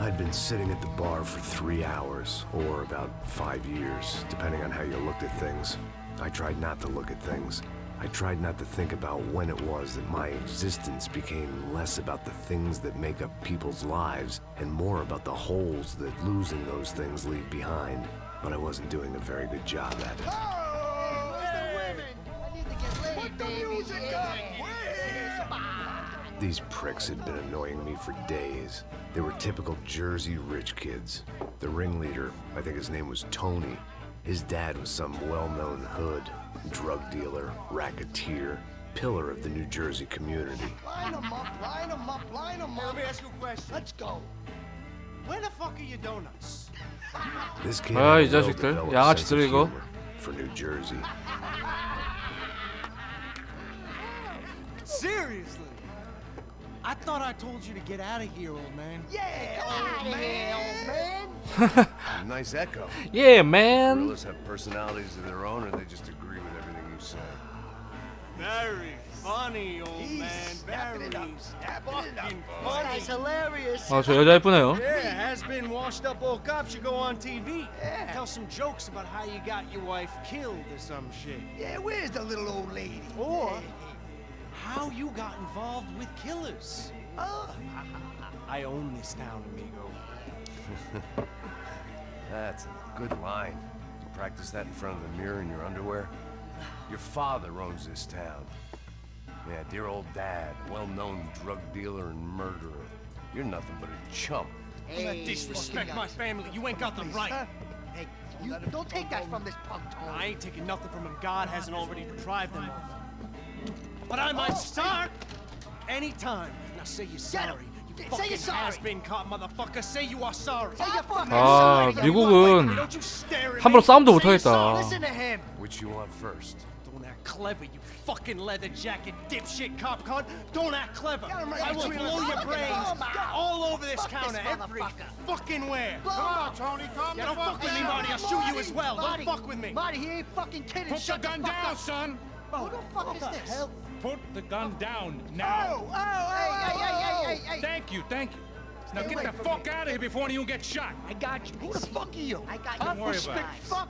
I'd been sitting at the bar for three hours, or about five years, depending on how you looked at things. I tried not to look at things. I tried not to think about when it was that my existence became less about the things that make up people's lives and more about the holes that losing those things leave behind. But I wasn't doing a very good job at it. These pricks had been annoying me for days. They were typical Jersey rich kids. The ringleader, I think his name was Tony. His dad was some well-known hood, drug dealer, racketeer, pillar of the New Jersey community. Line them up, line them up, line them up. Let me ask you a question. Let's go. Where the fuck are your donuts? This kid 아, had 이 a 자식들. well-developed 양아치들, sense of 이거. humor for New Jersey. Seriously? I thought I told you to get out of here, old man. Yeah, old man, old man. Nice echo. Yeah, man. Gorillas have personalities of their own, or they just agree with everything you say. Very funny, old He's man. snapping it up, Very snapping it up. fucking This funny. guy's hilarious. 아, 저 여자 예쁘네요. Yeah, has been washed up old cop should go on TV. Yeah. Tell some jokes about how you got your wife killed or some shit. Yeah, where's the little old lady? Or how you got involved with killers. Oh, I own this town, amigo. That's a good line. You practice that in front of the mirror in your underwear? Your father owns this town. Yeah, dear old dad, well-known drug dealer and murderer. You're nothing but a chump. You hey, disrespect my family. You ain't got the right. Hey, you don't take that from this punk, Tony. I ain't taking nothing from him. God hasn't already deprived them of. But I might start anytime. Now say you're sorry. You Say fucking you're sorry. has-been caught, motherfucker. Say you are sorry. Say you're fucking 아, sorry. 미국은 Don't you stare at 함부로 me. 싸움도 Say you're 못하겠다. sorry. Listen to him. Which you want first? Don't act clever, you fucking leather jacket dipshit cop cunt. Don't act clever. Get him right I will between blow us. your Look at brains him. all over this Fuck this counter. Every motherfucker. fucking where. Blow him up. Tony, calm Yeah, the don't fuck fuck with me, down. Marty. I'll shoot you as well. Marty, Don't fuck with me. Marty, he ain't fucking kidding. Put Shut the gun fuck down, up. son. Who the fuck is this? Put the gun down Oh, now. oh, hey, hey, hey, hey, oh. hey, hey. Thank you, thank you. Now Stay get the fuck me. out of here before one of you get shot. I got you. Who the fuck are you? I got Don't you. worry about it. fuck.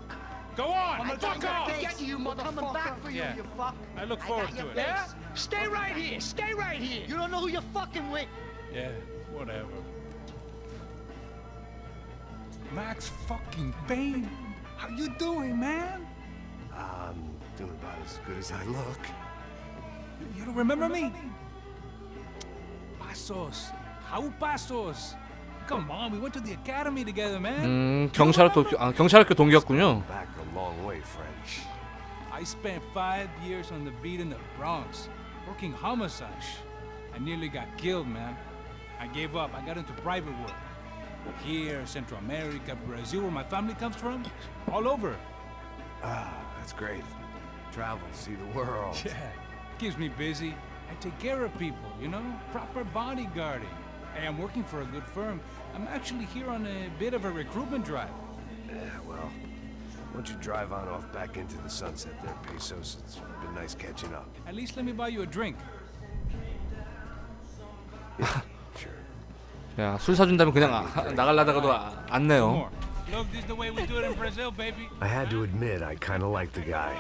Go on, I got fuck your off. base. Get you, motherfucker. Coming back for you, Yeah. you fuck. I look forward your to it. base. Yeah? Stay right here. Stay right here. You don't know who you're fucking with. Yeah, whatever. Max fucking Payne, how you doing, man? I'm doing about as good as I look. You don't remember me? Pasos. How Pasos? Come on, we went to the academy together, man. 음, 경찰학교 아, 경찰학교 동기였군요. Back a long way, French. I spent five years on the beat in the Bronx, working homicide. I nearly got killed, man. I gave up. I got into private work. Here, Central America, Brazil, where my family comes from, all over. Ah, that's great. Travel, see the world. Yeah, keeps me busy. I take care of people, you know, proper bodyguarding. Hey, I'm working for a good firm. I'm actually here on a bit of a recruitment drive. Yeah, well, why don't you drive on off back into the sunset there, Pesos? It's been nice catching up. At least let me buy you a drink. Sure. 야, 술 사준다면 그냥 아, 나갈라다가도 아, 안 내요. More. Look, this is the way we do it in Brazil, baby. I had to admit, I kind of liked the guy.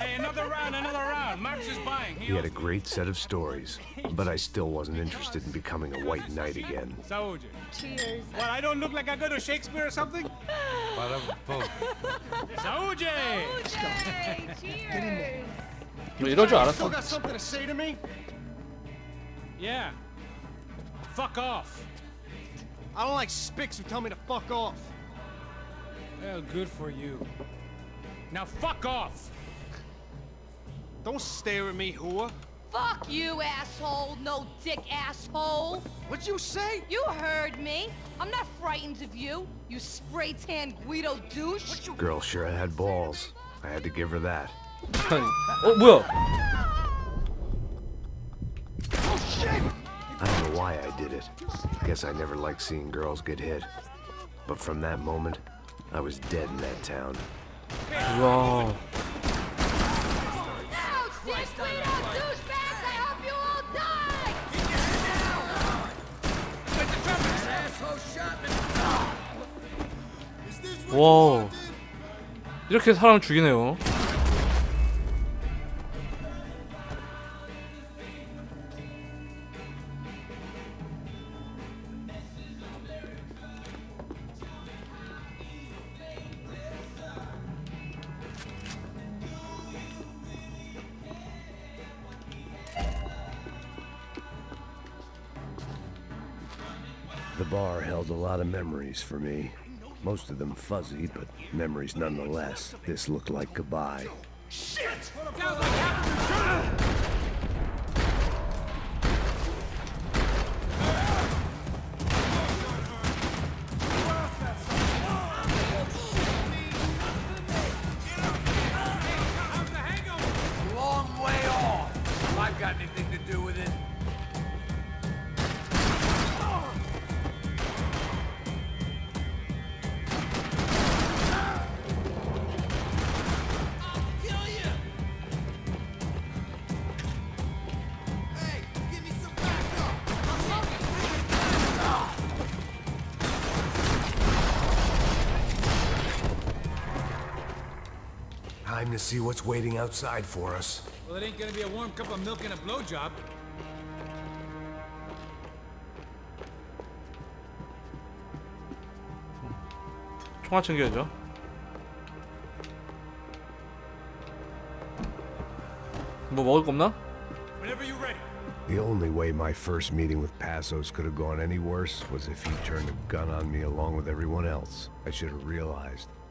Hey, another round, another round. Max is buying. He, he had a great set of stories, but I still wasn't interested in becoming a white knight again. Soldier. Cheers. What, I don't look like I go to Shakespeare or something? Soldier! Cheers! You still got something to say to me? Yeah. Fuck off. I don't like spics who tell me to fuck off. Well, good for you. Now fuck off! Don't stare at me, whore. Fuck you, asshole, no dick asshole. What'd you say? You heard me. I'm not frightened of you, you spray tan Guido douche. Girl sure had balls. I had to give her that. oh, Will. Oh, shit. I don't know why I did it. Guess I never liked seeing girls get hit. But from that moment, I was dead in that town. Whoa. 와 이렇게 사람을 죽이네요 The bar held a lot of memories for me. Most of them fuzzy, but memories nonetheless. This looked like goodbye. Shit! Long way off. I've got anything see what's waiting outside for us. Well, it ain't gonna be a warm cup of milk and a blowjob. 총알 챙겨야죠 뭐 먹을 거 없나? Whenever you're ready. The only way my first meeting with Passos could have gone any worse was if he turned a gun on me along with everyone else. I should have realized.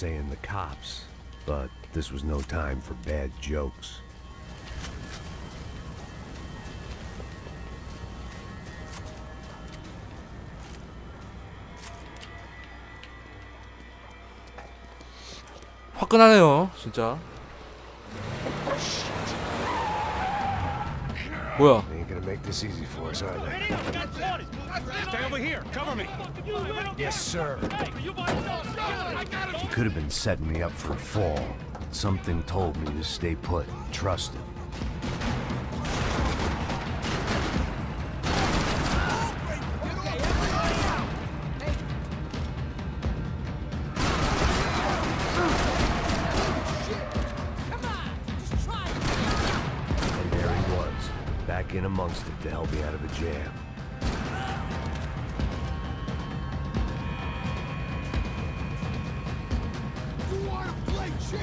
saying the cops, but this was no time for bad jokes. 화끈하네요 진짜 뭐야 They ain't gonna make this easy for us, are they? Stay over here. Cover me. Yes, sir. He could have been setting me up for a fall. but Something told me to stay put and trust him. You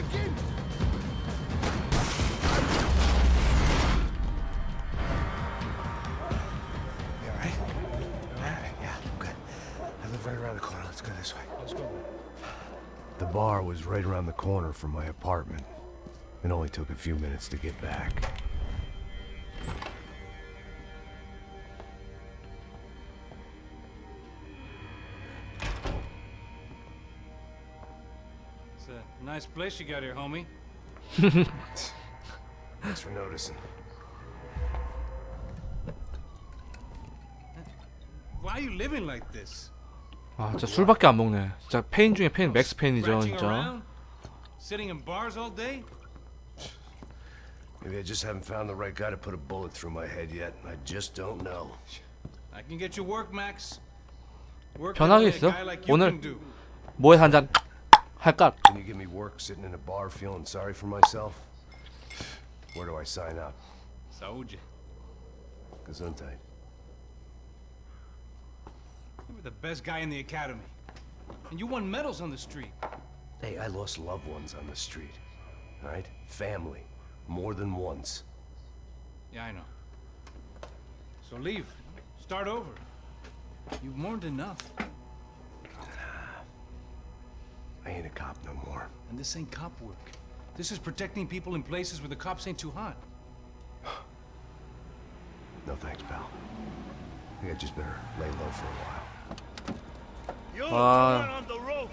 alright? Alright, yeah, I'm good. I live right around the corner. Let's go this way. Let's go. The bar was right around the corner from my apartment. It only took a few minutes to get back. nice place you got here, homie. Thanks for noticing. Why are you living like this? 아 진짜 술밖에 안 먹네 진짜 페인 중에 페인 맥스 페인이죠 Scratching 진짜 around? Sitting in bars all day? Maybe I just haven't found the right guy to put a bullet through my head yet. I just don't know. I can get you work, Max. Work that 편하게 only a 있어? guy like you 오늘 can do. 뭐에 한잔 할까? Can you give me work sitting in a bar feeling sorry for myself? Where do I sign up? Saúde. Gesundheit. You were the best guy in the academy. And you won medals on the street. Hey, I lost loved ones on the street. All right? Family. More than once. Yeah, I know. So leave. Start over. You've mourned enough. I I ain't a cop no more. And this ain't cop work. This is protecting people in places where the cops ain't too hot. No thanks, pal. I think I just better lay low for a while. You, Ah. I want on the roof.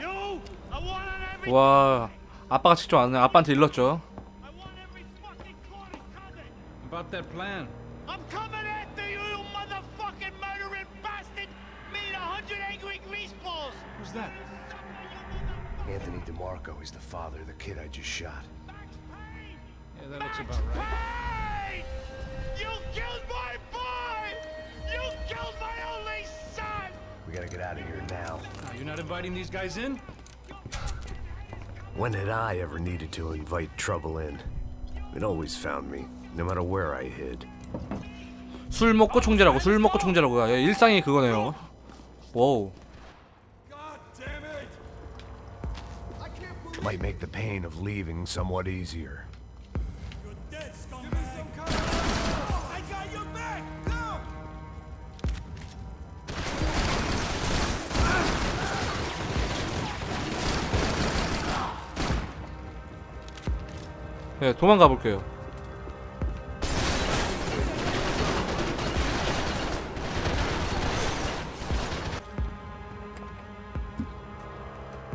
You, I want on every. 와 아빠가 직접 왔네 아빠한테 일렀죠 I want every fucking corner covered. About that plan. that? Anthony DeMarco, he's the father of the kid I just shot. Yeah, that looks about right. Hey! You killed my boy! You killed my only son! We gotta get out of here now. Now, you're not inviting these guys in? When had I ever needed to invite trouble in? It always found me, no matter where I hid. 술 먹고 총질하고 술 먹고 총질하고 야, 일상이 그거네요 와우 Might make the pain of leaving somewhat easier. I got your back! Go! 네 도망가 볼게요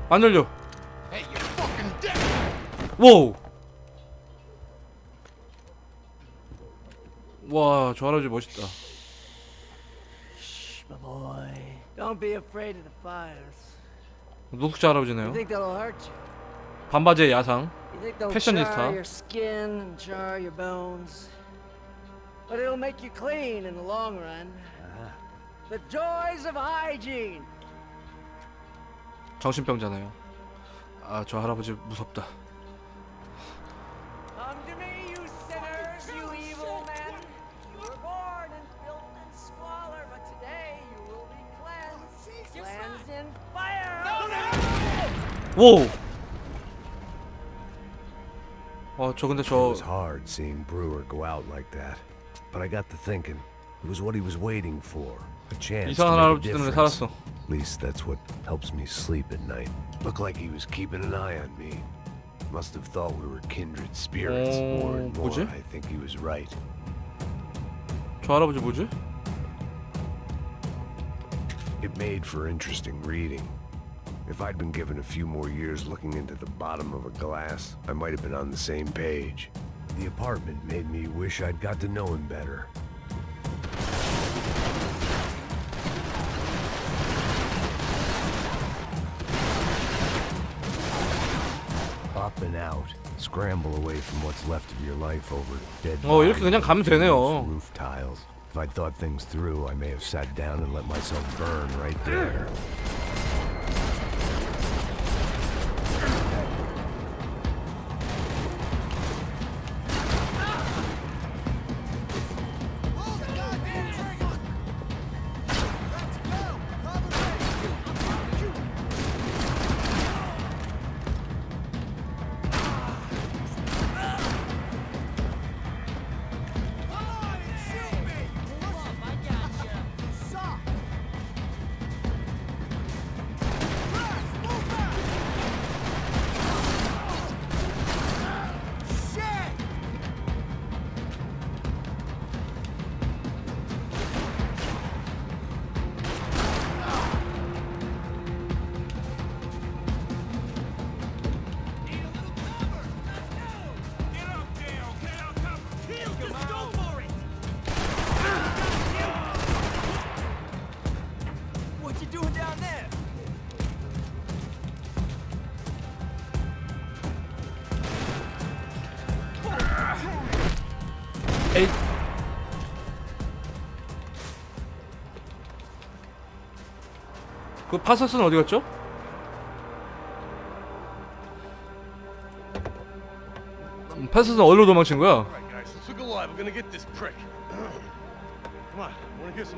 안 열려 와우 와 저 할아버지 멋있다 My boy, don't be afraid of the fires. 노숙자 You 할아버지네요 think that'll hurt you? 반바지의 야상 You think they'll Fashionista. char your skin and char your bones? But it'll make you clean in the long run. The joys of hygiene. 정신병자네요 아 저 할아버지 무섭다 와우 아저 근데 It 저 was hard seeing Brewer go out like that. But I got to thinking, it was what he was waiting for. A chance to 이상한 make a 할아버지 때문에 difference. 살았어 At least that's what helps me sleep at night. Looked like he was keeping an eye on me. Must have thought we were kindred spirits. 어, more and more, 뭐지? I think he was right. 저 할아버지 뭐지? It made for interesting reading. If I'd been given a few more years looking into the bottom of a glass, I might have been on the same page. The apartment made me wish I'd got to know him better. Up and out. Scramble away from what's left of your life over dead 어, 이렇게 그냥 bodies, 가면 되네요. roof tiles. If I'd thought things through, I may have sat down and let myself burn right there. 에이 그 파서스는 어디 갔죠? 음, 파서스는 어디로 도망친 거야?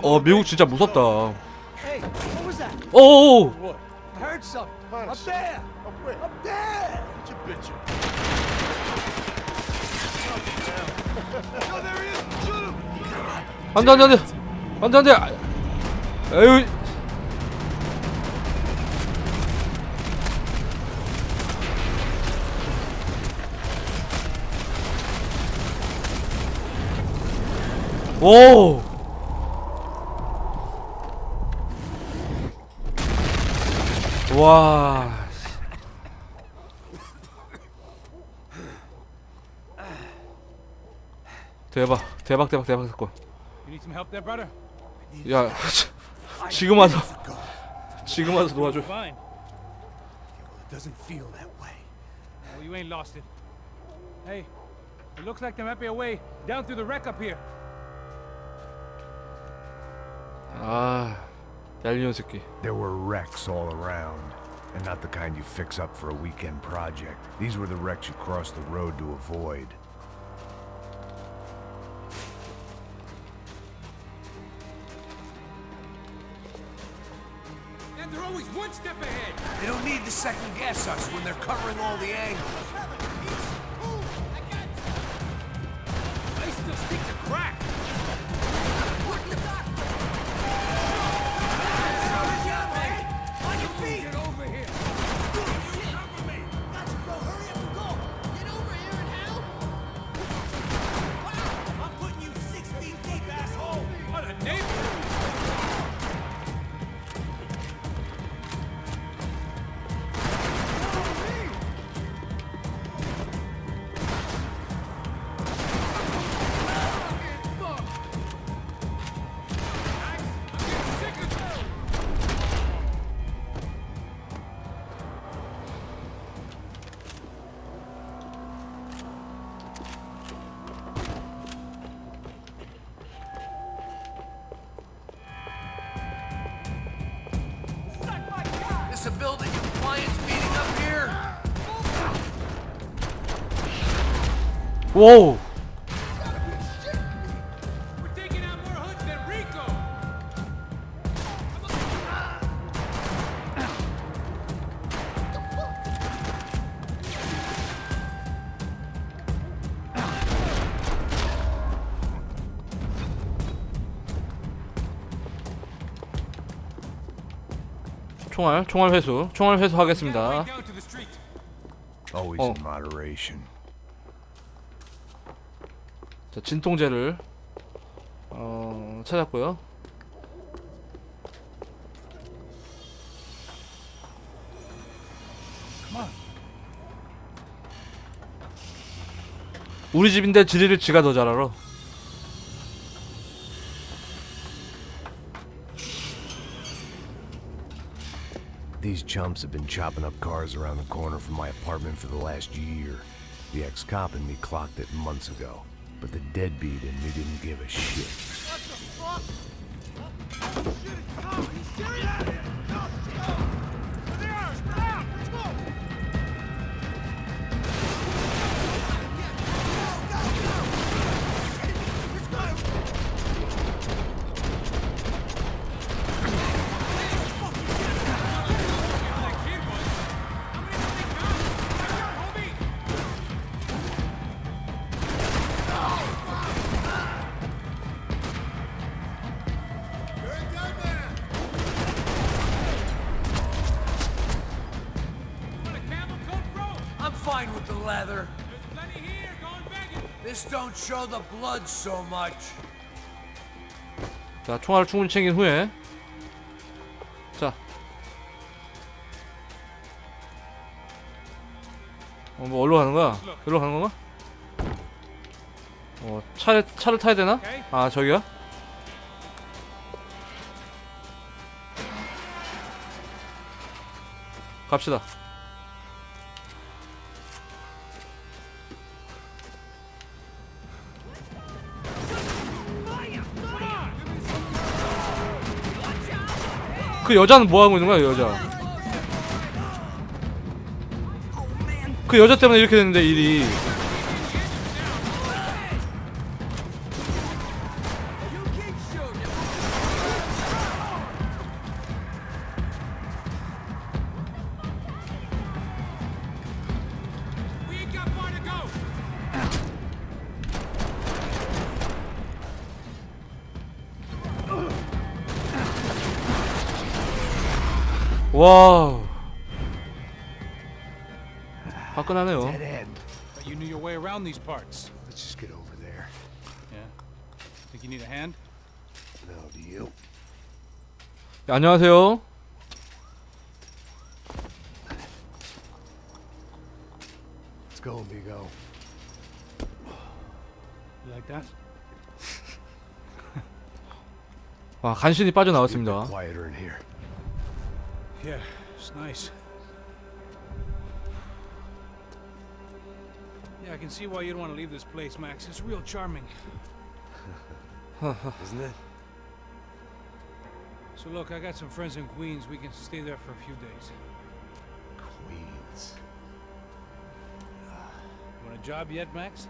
어 미국 진짜 무섭다? 오 안돼 안돼 안돼 안돼 에휴. 오 와. 대박, 대박, 대박, 대박 사건. You need some help there, brother? 야, 지금 와서, 지금 와서 도와줘. Fine. It doesn't feel that way. Well, you ain't lost it. Hey, it looks like there might be a way down through the wreck up here. 아, 얄리온 새끼. There were wrecks all around, and not the kind you fix up for a weekend project. These were the wrecks you cross the road to avoid. Building compliance meeting up here? 와 총알, 총알 회수, 총알 회수하겠습니다. Always Oh. in moderation. 자, 진통제를 어, 찾았고요. 우리 집인데 지리를 지가 더 잘 알아. Chumps have been chopping up cars around the corner from my apartment for the last year. The ex-cop in me clocked it months ago, but the deadbeat in me didn't give a shit. Leather. There's plenty here. Going begging. This don't show the blood so much. 자, 총알을 충분히 챙긴 후에 자. 어, 뭐 어디로 가는 거야? 여기로 가는 건가? 어, 차에 차를 타야 되나? 아, 저기야? 갑시다. 그 여자는 뭐 하고 있는 거야, 그 여자? 그 여자 때문에 이렇게 됐는데 일이. 와우. 화끈하네요. Dead end. But you knew your way around these parts. Let's just get over there. Yeah. Think you need a hand? No, do you? 야, 안녕하세요. Let's go, amigo. You like that? 와, 간신히 빠져나왔습니다. Quieter in here. Yeah, it's nice. Yeah, I can see why you don't want to leave this place, Max. It's real charming. Isn't it? So look, I got some friends in Queens. We can stay there for a few days. Queens. Want a job yet, Max?